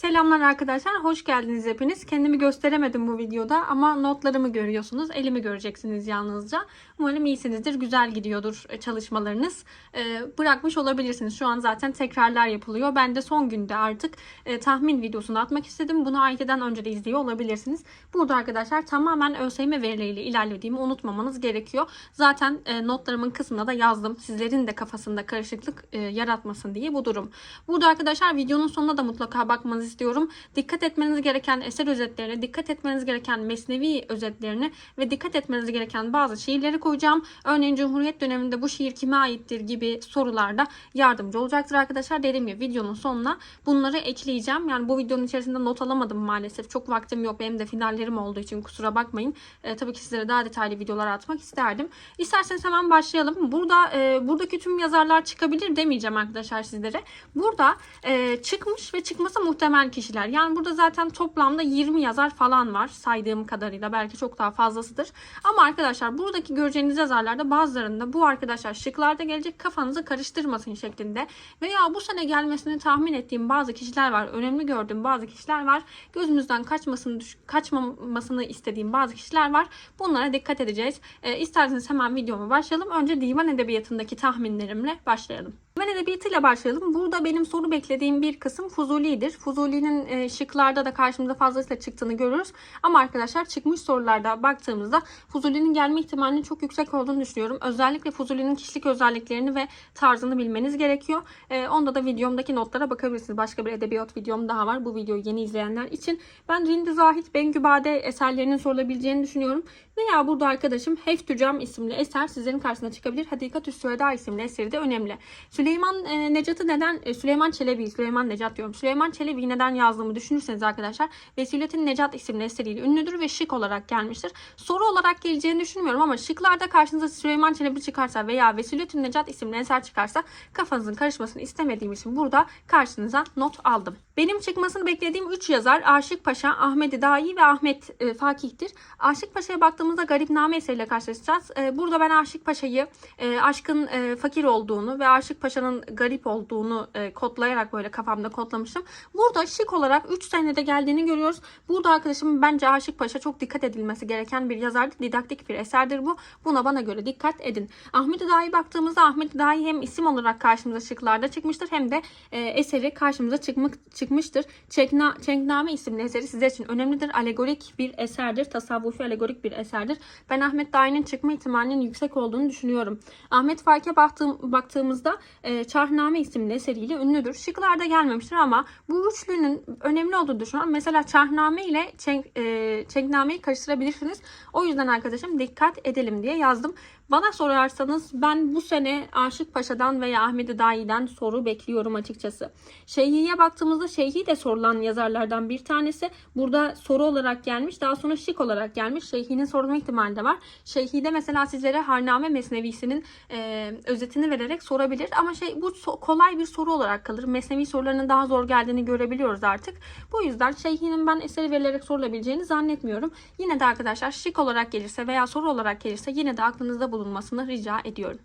Selamlar arkadaşlar, hoş geldiniz hepiniz. Kendimi gösteremedim bu videoda ama notlarımı görüyorsunuz. Elimi göreceksiniz yalnızca. Umarım iyisinizdir, güzel gidiyordur çalışmalarınız. Ee, bırakmış olabilirsiniz. Şu an zaten tekrarlar yapılıyor. Ben de son günde artık e, tahmin videosunu atmak istedim. Bunu AYT'den önce de izliyor olabilirsiniz. Burada arkadaşlar tamamen ÖSYM verileriyle ilerlediğimi unutmamanız gerekiyor. Zaten e, notlarımın kısmına da yazdım. Sizlerin de kafasında karışıklık e, yaratmasın diye bu durum. Burada arkadaşlar videonun sonuna da mutlaka bakmanızı istiyorum. Dikkat etmeniz gereken eser özetlerine, dikkat etmeniz gereken mesnevi özetlerini ve dikkat etmeniz gereken bazı şiirleri koyacağım. Örneğin Cumhuriyet döneminde bu şiir kime aittir gibi sorularda yardımcı olacaktır arkadaşlar. Dediğim gibi videonun sonuna bunları ekleyeceğim. Yani bu videonun içerisinde not alamadım maalesef. Çok vaktim yok. Benim de finallerim olduğu için kusura bakmayın. E, tabii ki sizlere daha detaylı videolar atmak isterdim. İsterseniz hemen başlayalım. Burada e, buradaki tüm yazarlar çıkabilir demeyeceğim arkadaşlar sizlere. Burada e, çıkmış ve çıkması muhtemel kişiler. Yani burada zaten toplamda 20 yazar falan var saydığım kadarıyla. Belki çok daha fazlasıdır. Ama arkadaşlar buradaki göreceğiniz yazarlarda bazılarında bu arkadaşlar şıklarda gelecek kafanızı karıştırmasın şeklinde. Veya bu sene gelmesini tahmin ettiğim bazı kişiler var. Önemli gördüğüm bazı kişiler var. Gözümüzden kaçmasını kaçmamasını istediğim bazı kişiler var. Bunlara dikkat edeceğiz. E, isterseniz hemen videoma başlayalım. Önce divan edebiyatındaki tahminlerimle başlayalım. Divan edebiyatıyla başlayalım. Burada benim soru beklediğim bir kısım Fuzuli'dir. Fuzuli'nin e, şıklarda da karşımıza fazlasıyla çıktığını görürüz. Ama arkadaşlar çıkmış sorularda baktığımızda Fuzuli'nin gelme ihtimalinin çok yüksek olduğunu düşünüyorum. Özellikle Fuzuli'nin kişilik özelliklerini ve tarzını bilmeniz gerekiyor. E, onda da videomdaki notlara bakabilirsiniz. Başka bir edebiyat videom daha var. Bu videoyu yeni izleyenler için. Ben Rindi Zahit, Bengübade eserlerinin sorulabileceğini düşünüyorum. Veya burada arkadaşım Heftücam isimli eser sizlerin karşısına çıkabilir. Hadikatü Süheda isimli eseri de önemli. Süleyman e, Necat'ı neden, e, Süleyman Çelebi, Süleyman Necat diyorum. Süleyman Çelebi'yi neden yazdığımı düşünürseniz arkadaşlar Vesilettin Necat isimli eseriyle ünlüdür ve şık olarak gelmiştir. Soru olarak geleceğini düşünmüyorum ama şıklarda karşınıza Süleyman Çelebi çıkarsa veya Vesilettin Necat isimli eser çıkarsa kafanızın karışmasını istemediğim için burada karşınıza not aldım. Benim çıkmasını beklediğim 3 yazar Aşık Paşa, Ahmet Dahi ve Ahmet e, Fakih'tir. Aşık Paşa'ya baktığımızda Garipname eseriyle karşılaşacağız. E, burada ben Aşık Paşa'yı e, aşkın e, fakir olduğunu ve Aşık Paşa'nın garip olduğunu e, kodlayarak böyle kafamda kodlamıştım. Burada şık olarak 3 senede geldiğini görüyoruz. Burada arkadaşım bence Aşık Paşa çok dikkat edilmesi gereken bir yazardır. Didaktik bir eserdir bu. Buna bana göre dikkat edin. Ahmet Dahi baktığımızda Ahmet Dahi hem isim olarak karşımıza şıklarda çıkmıştır hem de e, eseri karşımıza çıkmak, çıkmıştır. Çekna, Çenkname isimli eseri sizler için önemlidir. Alegorik bir eserdir. Tasavvufi alegorik bir eserdir. Ben Ahmet Dahi'nin çıkma ihtimalinin yüksek olduğunu düşünüyorum. Ahmet Faik'e baktığım, baktığımızda e, Çarhname isimli eseriyle ünlüdür. Şıklarda gelmemiştir ama bu üçlünün önemli olduğunu düşünüyorum. Mesela Çarhname ile Çenk, e, Çenkname'yi karıştırabilirsiniz. O yüzden arkadaşım dikkat edelim diye yazdım. Bana sorarsanız ben bu sene Aşık Paşa'dan veya Ahmet Dahi'den soru bekliyorum açıkçası. Şeyhi'ye baktığımızda Şeyhi de sorulan yazarlardan bir tanesi. Burada soru olarak gelmiş. Daha sonra şık olarak gelmiş. Şeyhi'nin sorulma ihtimali de var. Şeyhi'de mesela sizlere Harname Mesnevisinin e, özetini vererek sorabilir. Ama şey bu so- kolay bir soru olarak kalır. Mesnevi sorularının daha zor geldiğini görebiliyoruz artık. Bu yüzden Şeyhi'nin ben eseri verilerek sorulabileceğini zannetmiyorum. Yine de arkadaşlar şık olarak gelirse veya soru olarak gelirse yine de aklınızda bulunmasını rica ediyorum.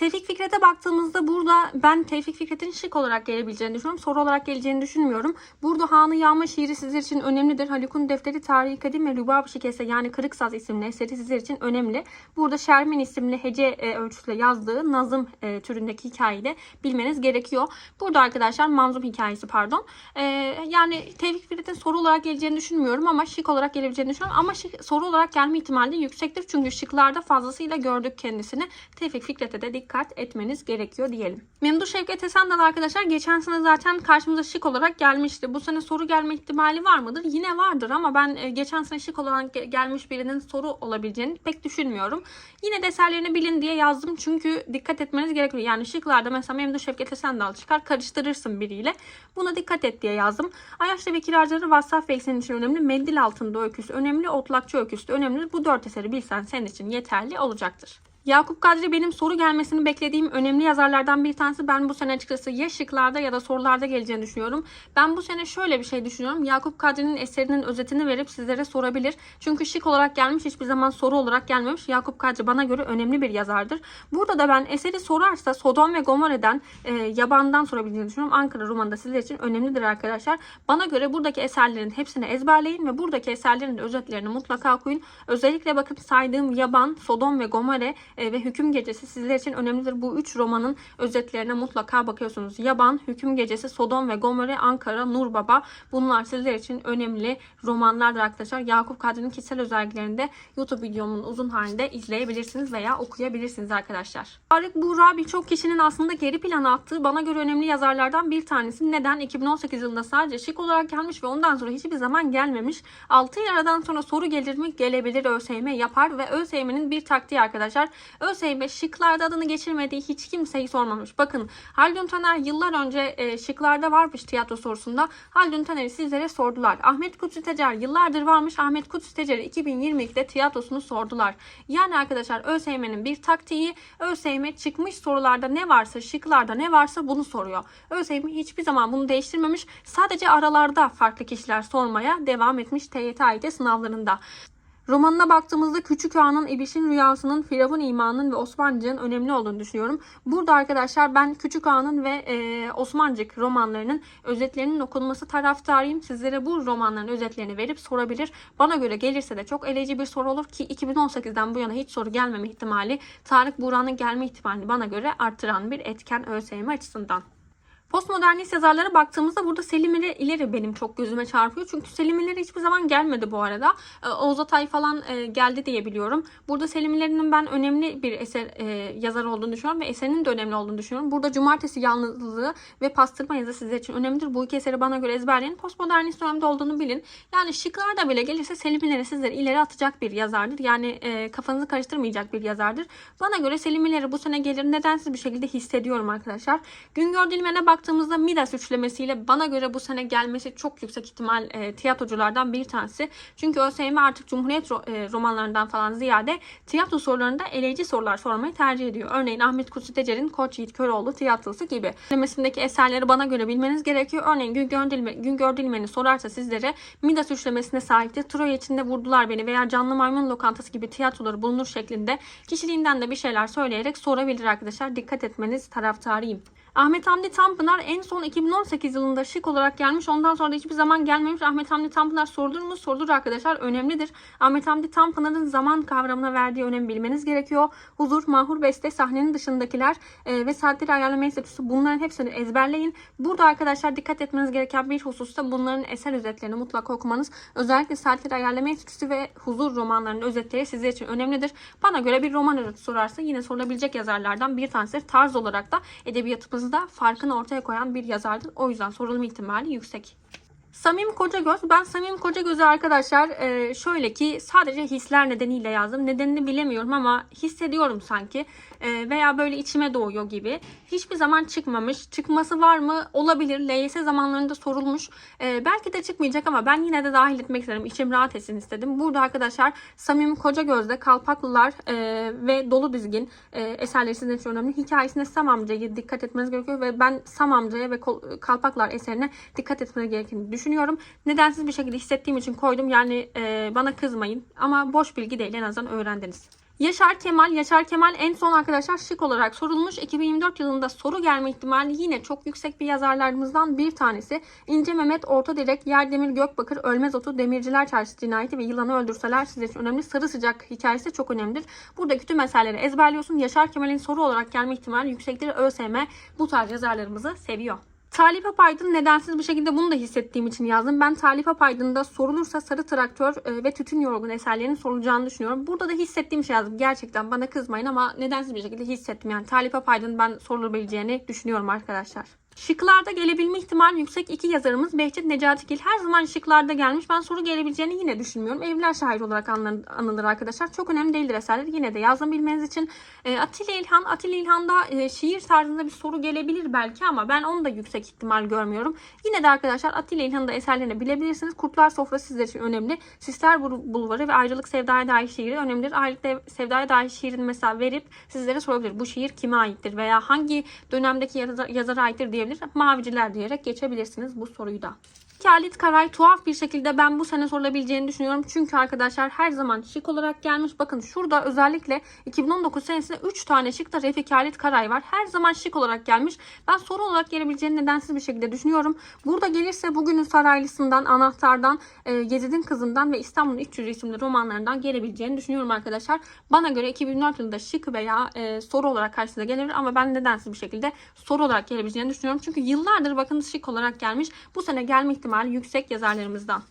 Tevfik Fikret'e baktığımızda burada ben Tevfik Fikret'in şık olarak gelebileceğini düşünüyorum. Soru olarak geleceğini düşünmüyorum. Burada Hanı Yağma şiiri sizler için önemlidir. Haluk'un Defteri Tarihi Kadim ve Lübab Şikese yani Kırık Saz isimli eseri sizler için önemli. Burada Şermin isimli hece e, ölçüsüyle yazdığı nazım e, türündeki hikayeyi de bilmeniz gerekiyor. Burada arkadaşlar manzum hikayesi pardon. E, yani Tevfik Fikret'in soru olarak geleceğini düşünmüyorum ama şık olarak gelebileceğini düşünüyorum. Ama şık, soru olarak gelme ihtimali yüksektir. Çünkü şıklarda fazlasıyla gördük kendisini. Tevfik Fikret'e de dikkat etmeniz gerekiyor diyelim. Memduh Şevket Esendal arkadaşlar geçen sene zaten karşımıza şık olarak gelmişti. Bu sene soru gelme ihtimali var mıdır? Yine vardır ama ben e, geçen sene şık olarak ge- gelmiş birinin soru olabileceğini pek düşünmüyorum. Yine de eserlerini bilin diye yazdım çünkü dikkat etmeniz gerekiyor. Yani şıklarda mesela Memduh Şevket Esendal çıkar karıştırırsın biriyle. Buna dikkat et diye yazdım. Ayaşlı ve Kiracıları Vassaf Bey senin için önemli. Mendil altında öyküsü önemli. Otlakçı öyküsü önemli. Bu dört eseri bilsen senin için yeterli olacaktır. Yakup Kadri benim soru gelmesini beklediğim önemli yazarlardan bir tanesi. Ben bu sene açıkçası ya şıklarda ya da sorularda geleceğini düşünüyorum. Ben bu sene şöyle bir şey düşünüyorum. Yakup Kadri'nin eserinin özetini verip sizlere sorabilir. Çünkü şık olarak gelmiş hiçbir zaman soru olarak gelmemiş. Yakup Kadri bana göre önemli bir yazardır. Burada da ben eseri sorarsa Sodom ve Gomorre'den e, yabandan sorabileceğini düşünüyorum. Ankara romanı da sizler için önemlidir arkadaşlar. Bana göre buradaki eserlerin hepsini ezberleyin ve buradaki eserlerin özetlerini mutlaka okuyun. Özellikle bakın saydığım Yaban, Sodom ve Gomorre ve Hüküm Gecesi sizler için önemlidir. Bu üç romanın özetlerine mutlaka bakıyorsunuz. Yaban, Hüküm Gecesi, Sodom ve Gomorre, Ankara, Nur Baba. Bunlar sizler için önemli romanlardır arkadaşlar. Yakup Kadri'nin kişisel özelliklerini de YouTube videomun uzun halinde izleyebilirsiniz veya okuyabilirsiniz arkadaşlar. Tarık Buğra birçok kişinin aslında geri plana attığı bana göre önemli yazarlardan bir tanesi. Neden? 2018 yılında sadece şık olarak gelmiş ve ondan sonra hiçbir zaman gelmemiş. 6 yıl aradan sonra soru gelir mi? Gelebilir ÖSYM yapar ve ÖSYM'nin bir taktiği arkadaşlar. ÖSYM şıklarda adını geçirmediği hiç kimseyi sormamış. Bakın Haldun Taner yıllar önce e, şıklarda varmış tiyatro sorusunda. Haldun Taner'i sizlere sordular. Ahmet Kutsi Tecer yıllardır varmış. Ahmet Kutsi Tecer'i 2022'de tiyatrosunu sordular. Yani arkadaşlar ÖSYM'nin bir taktiği ÖSYM çıkmış sorularda ne varsa şıklarda ne varsa bunu soruyor. ÖSYM hiçbir zaman bunu değiştirmemiş. Sadece aralarda farklı kişiler sormaya devam etmiş TYT AYT sınavlarında. Romanına baktığımızda Küçük Ağa'nın, İbiş'in rüyasının, Firavun imanının ve Osmancık'ın önemli olduğunu düşünüyorum. Burada arkadaşlar ben Küçük Ağa'nın ve e, Osmancık romanlarının özetlerinin okunması taraftarıyım. Sizlere bu romanların özetlerini verip sorabilir. Bana göre gelirse de çok eleyici bir soru olur ki 2018'den bu yana hiç soru gelmeme ihtimali Tarık Buğra'nın gelme ihtimalini bana göre artıran bir etken ÖSYM açısından. Postmodernist yazarlara baktığımızda burada Selim İleri- benim çok gözüme çarpıyor. Çünkü Selim İleri hiçbir zaman gelmedi bu arada. Ee, Oğuz Atay falan e, geldi diye biliyorum. Burada Selim İleri'nin ben önemli bir eser e, yazar olduğunu düşünüyorum ve eserinin de önemli olduğunu düşünüyorum. Burada Cumartesi Yalnızlığı ve Pastırma yazı sizler için önemlidir. Bu iki eseri bana göre ezberleyin. Postmodernist dönemde olduğunu bilin. Yani şıklarda bile gelirse Selim İleri sizleri ileri atacak bir yazardır. Yani e, kafanızı karıştırmayacak bir yazardır. Bana göre Selim İleri bu sene gelir. Nedensiz bir şekilde hissediyorum arkadaşlar. Güngör Dilmen'e baktığımızda Midas üçlemesiyle bana göre bu sene gelmesi çok yüksek ihtimal e, tiyatroculardan bir tanesi. Çünkü ÖSYM artık Cumhuriyet ro- e, romanlarından falan ziyade tiyatro sorularında eleyici sorular sormayı tercih ediyor. Örneğin Ahmet Kutsi Tecer'in Koç Yiğit Köroğlu tiyatrosu gibi. Üçlemesindeki eserleri bana göre bilmeniz gerekiyor. Örneğin Güngör, Dilme, Dilmen'i sorarsa sizlere Midas üçlemesine sahipti. Troya içinde vurdular beni veya Canlı Maymun Lokantası gibi tiyatroları bulunur şeklinde kişiliğinden de bir şeyler söyleyerek sorabilir arkadaşlar. Dikkat etmeniz taraftarıyım. Ahmet Hamdi Tanpınar en son 2018 yılında şık olarak gelmiş. Ondan sonra da hiçbir zaman gelmemiş. Ahmet Hamdi Tanpınar sorulur mu? Sorulur arkadaşlar. Önemlidir. Ahmet Hamdi Tanpınar'ın zaman kavramına verdiği önemi bilmeniz gerekiyor. Huzur, mahur beste, sahnenin dışındakiler e, ve saatleri ayarlama enstitüsü bunların hepsini ezberleyin. Burada arkadaşlar dikkat etmeniz gereken bir hususta bunların eser özetlerini mutlaka okumanız. Özellikle saatleri ayarlama enstitüsü ve huzur romanlarının özetleri sizler için önemlidir. Bana göre bir roman özeti sorarsa yine sorulabilecek yazarlardan bir tanesidir. Tarz olarak da edebiyatımızda farkını ortaya koyan bir yazardır. O yüzden sorulma ihtimali yüksek. Samim Kocagöz. Ben Samim Kocagöz'ü arkadaşlar e, şöyle ki sadece hisler nedeniyle yazdım. Nedenini bilemiyorum ama hissediyorum sanki. E, veya böyle içime doğuyor gibi. Hiçbir zaman çıkmamış. Çıkması var mı? Olabilir. LYS zamanlarında sorulmuş. E, belki de çıkmayacak ama ben yine de dahil etmek istedim. İçim rahat etsin istedim. Burada arkadaşlar Samim Kocagöz'de Kalpaklılar e, ve Dolu Dizgin eserleri sizin için önemli. Hikayesinde Sam amcaya dikkat etmeniz gerekiyor ve ben Sam amcaya ve Kalpaklar eserine dikkat etmeniz gerektiğini düşünüyorum. Nedensiz bir şekilde hissettiğim için koydum. Yani bana kızmayın. Ama boş bilgi değil en azından öğrendiniz. Yaşar Kemal. Yaşar Kemal en son arkadaşlar şık olarak sorulmuş. 2024 yılında soru gelme ihtimali yine çok yüksek bir yazarlarımızdan bir tanesi. İnce Mehmet, Orta Direk, Yerdemir, Gökbakır, Ölmez Otu, Demirciler Çarşısı cinayeti ve Yılanı Öldürseler sizler için önemli. Sarı Sıcak hikayesi çok önemlidir. Buradaki tüm meseleleri ezberliyorsun. Yaşar Kemal'in soru olarak gelme ihtimali yüksektir. ÖSYM bu tarz yazarlarımızı seviyor. Talip Apaydın nedensiz bir şekilde bunu da hissettiğim için yazdım. Ben Talip Apaydın'da sorulursa Sarı Traktör e, ve Tütün Yorgun eserlerinin sorulacağını düşünüyorum. Burada da hissettiğim şey yazdım. Gerçekten bana kızmayın ama nedensiz bir şekilde hissettim. Yani Talip Apaydın ben sorulabileceğini düşünüyorum arkadaşlar. Şıklarda gelebilme ihtimali yüksek iki yazarımız Behçet Necatigil her zaman şıklarda gelmiş. Ben soru gelebileceğini yine düşünmüyorum. Evliler şair olarak anılır, arkadaşlar. Çok önemli değildir eserler. Yine de yazdım bilmeniz için. E, Atilla İlhan, Atilla İlhan'da e, şiir tarzında bir soru gelebilir belki ama ben onu da yüksek ihtimal görmüyorum. Yine de arkadaşlar Atilla İlhan'ın da eserlerini bilebilirsiniz. Kurtlar Sofrası sizler için önemli. Sisler Bul- Bulvarı ve Ayrılık Sevdaya Dair şiiri önemlidir. Ayrılık Sevdaya Dair şiirini mesela verip sizlere sorabilir. Bu şiir kime aittir veya hangi dönemdeki yazar, yazara aittir diyebilir. Maviciler diyerek geçebilirsiniz bu soruyu da. Halit Karay tuhaf bir şekilde ben bu sene sorulabileceğini düşünüyorum. Çünkü arkadaşlar her zaman şık olarak gelmiş. Bakın şurada özellikle 2019 senesinde 3 tane şıkta Refik Halit Karay var. Her zaman şık olarak gelmiş. Ben soru olarak gelebileceğini nedensiz bir şekilde düşünüyorum. Burada gelirse bugünün saraylısından, anahtardan, e, Gezid'in kızından ve İstanbul'un İç Yüzü isimli romanlarından gelebileceğini düşünüyorum arkadaşlar. Bana göre 2004 yılında şık veya e, soru olarak karşısına gelebilir ama ben nedensiz bir şekilde soru olarak gelebileceğini düşünüyorum. Çünkü yıllardır bakın şık olarak gelmiş. Bu sene gelme ihtimali yüksek yazarlarımızdan.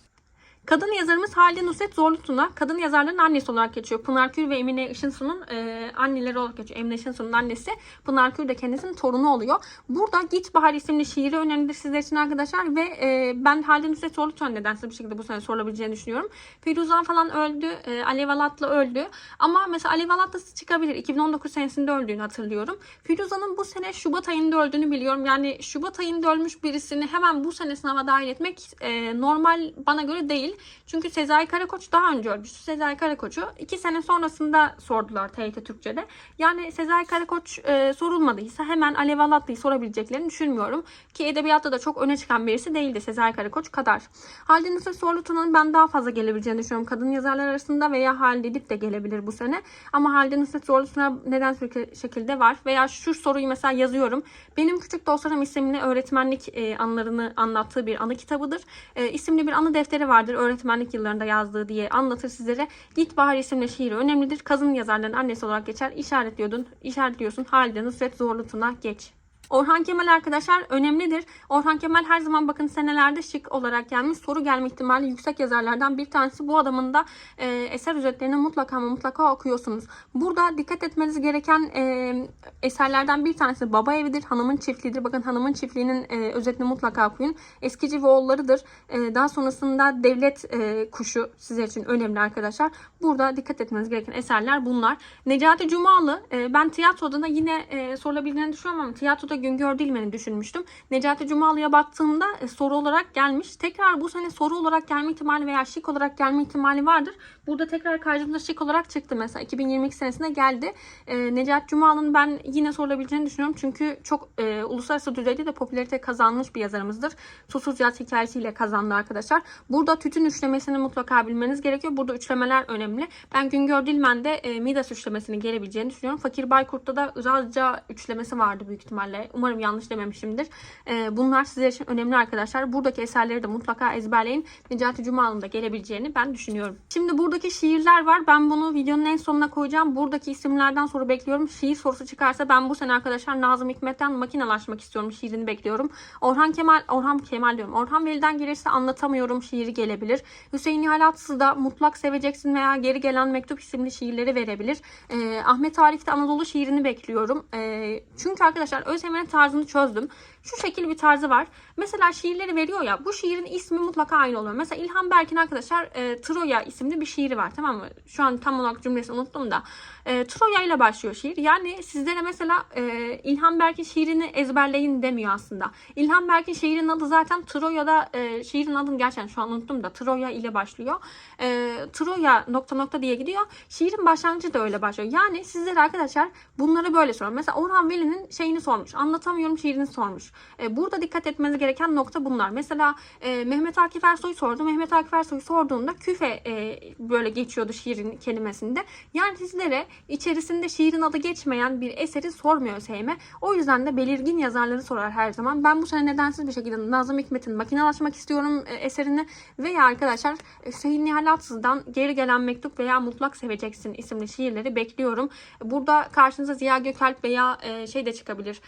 Kadın yazarımız Halide Nusret Zorlutuna kadın yazarların annesi olarak geçiyor. Pınar Kür ve Emine Işınsu'nun e, anneleri olarak geçiyor. Emine Işınsu'nun annesi. Pınar Kür de kendisinin torunu oluyor. Burada Git Bahar isimli şiiri önemlidir sizler için arkadaşlar ve e, ben Halide Nusret Zorlutuna nedense bir şekilde bu sene sorulabileceğini düşünüyorum. Firuzan falan öldü. E, Alev Alatlı öldü. Ama mesela Alev Alatlısı çıkabilir. 2019 senesinde öldüğünü hatırlıyorum. Firuzan'ın bu sene Şubat ayında öldüğünü biliyorum. Yani Şubat ayında ölmüş birisini hemen bu sene sınava dahil etmek e, normal bana göre değil. Çünkü Sezai Karakoç daha önce ölmüştü. Sezai Karakoç'u iki sene sonrasında sordular TYT Türkçe'de. Yani Sezai Karakoç e, sorulmadıysa hemen Alev Alatlı'yı sorabileceklerini düşünmüyorum. Ki edebiyatta da çok öne çıkan birisi değildi Sezai Karakoç kadar. Halide Nusret Sorlutun'un ben daha fazla gelebileceğini düşünüyorum. Kadın yazarlar arasında veya Halide Edip de gelebilir bu sene. Ama Halide Nusret Zorlutun'a neden şekilde var. Veya şu soruyu mesela yazıyorum. Benim Küçük Dostlarım isimli öğretmenlik e, anılarını anlattığı bir anı kitabıdır. E, isimli bir anı defteri vardır. Öğretmenlik yıllarında yazdığı diye anlatır sizlere. Git Bahar isimli şiiri önemlidir. Kadın yazarların annesi olarak geçer. İşaretliyordun, işaretliyorsun. Halide Nusret Zorlutun'a geç. Orhan Kemal arkadaşlar önemlidir. Orhan Kemal her zaman bakın senelerde şık olarak gelmiş. Soru gelme ihtimali yüksek yazarlardan bir tanesi. Bu adamın da e, eser özetlerini mutlaka ama mutlaka okuyorsunuz. Burada dikkat etmeniz gereken e, eserlerden bir tanesi Baba Evi'dir. Hanımın Çiftliği'dir. Bakın Hanımın Çiftliği'nin e, özetini mutlaka okuyun. Eskici ve Oğulları'dır. E, daha sonrasında Devlet e, Kuşu sizler için önemli arkadaşlar. Burada dikkat etmeniz gereken eserler bunlar. Necati Cumalı e, ben tiyatroda da yine e, sorulabileceğini düşünüyorum ama tiyatroda Güngör Dilmen'i düşünmüştüm. Necati Cumalı'ya baktığımda e, soru olarak gelmiş. Tekrar bu sene soru olarak gelme ihtimali veya şık olarak gelme ihtimali vardır. Burada tekrar karşımıza şık olarak çıktı mesela. 2022 senesinde geldi. E, Necati Cumalı'nın ben yine sorulabileceğini düşünüyorum. Çünkü çok e, uluslararası düzeyde de popülarite kazanmış bir yazarımızdır. Susuz Yaz hikayesiyle kazandı arkadaşlar. Burada tütün üçlemesini mutlaka bilmeniz gerekiyor. Burada üçlemeler önemli. Ben Güngör Dilmen'de e, Midas üçlemesini gelebileceğini düşünüyorum. Fakir Baykurt'ta da Irazca üçlemesi vardı büyük ihtimalle. Umarım yanlış dememişimdir. E, bunlar sizler için önemli arkadaşlar. Buradaki eserleri de mutlaka ezberleyin. Necati Cumalı'nın da gelebileceğini ben düşünüyorum. Şimdi buradaki şiirler var. Ben bunu videonun en sonuna koyacağım. Buradaki isimlerden soru bekliyorum. Şiir sorusu çıkarsa ben bu sene arkadaşlar Nazım Hikmet'ten makinalaşmak istiyorum. Şiirini bekliyorum. Orhan Kemal, Orhan Kemal diyorum. Orhan Veli'den gelirse anlatamıyorum şiiri gelebilir. Hüseyin Nihal da mutlak seveceksin veya geri gelen mektup isimli şiirleri verebilir. Ee, Ahmet Arif'te Anadolu şiirini bekliyorum. Ee, çünkü arkadaşlar Tarzını çözdüm. Şu şekil bir tarzı var. Mesela şiirleri veriyor ya bu şiirin ismi mutlaka aynı oluyor. Mesela İlhan Berk'in arkadaşlar e, Troya isimli bir şiiri var tamam mı? Şu an tam olarak cümlesini unuttum da. E, Troya ile başlıyor şiir. Yani sizlere mesela e, İlhan Berk'in şiirini ezberleyin demiyor aslında. İlhan Berk'in şiirinin adı zaten Troya'da e, şiirin adını gerçekten şu an unuttum da Troya ile başlıyor. E, Troya nokta nokta diye gidiyor. Şiirin başlangıcı da öyle başlıyor. Yani sizlere arkadaşlar bunları böyle soruyor. Mesela Orhan Veli'nin şeyini sormuş. Anlatamıyorum şiirini sormuş. E, burada dikkat etmeniz gereken nokta bunlar. Mesela e, Mehmet Akif Ersoy sordu. Mehmet Akif Ersoy sorduğunda küfe e, böyle geçiyordu şiirin kelimesinde. Yani sizlere içerisinde şiirin adı geçmeyen bir eseri sormuyor ÖSYM. O yüzden de belirgin yazarları sorar her zaman. Ben bu sene nedensiz bir şekilde Nazım Hikmet'in makinalaşmak istiyorum eserini veya arkadaşlar Hüseyin Nihal Atsız'dan geri gelen mektup veya mutlak seveceksin isimli şiirleri bekliyorum. Burada karşınıza Ziya Gökalp veya şey de çıkabilir.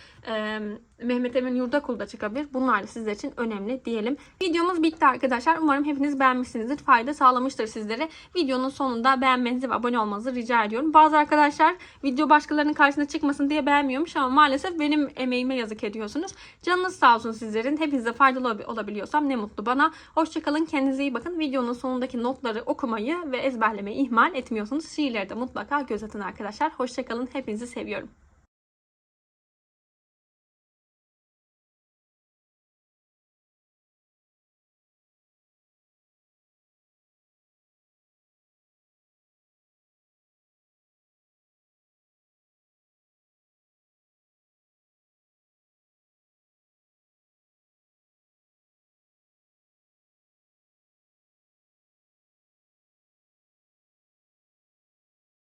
Mehmet Emin Yurdakul'da çıkabilir. Bunlar da sizler için önemli diyelim. Videomuz bitti arkadaşlar. Umarım hepiniz beğenmişsinizdir. Fayda sağlamıştır sizlere. Videonun sonunda beğenmenizi ve abone olmanızı rica ediyorum. Bazı arkadaşlar video başkalarının karşısına çıkmasın diye beğenmiyormuş ama maalesef benim emeğime yazık ediyorsunuz. Canınız sağ olsun sizlerin. Hepinize faydalı ol- olabiliyorsam ne mutlu bana. Hoşçakalın. Kendinize iyi bakın. Videonun sonundaki notları okumayı ve ezberlemeyi ihmal etmiyorsunuz. Şiirleri de mutlaka göz atın arkadaşlar. Hoşçakalın. Hepinizi seviyorum.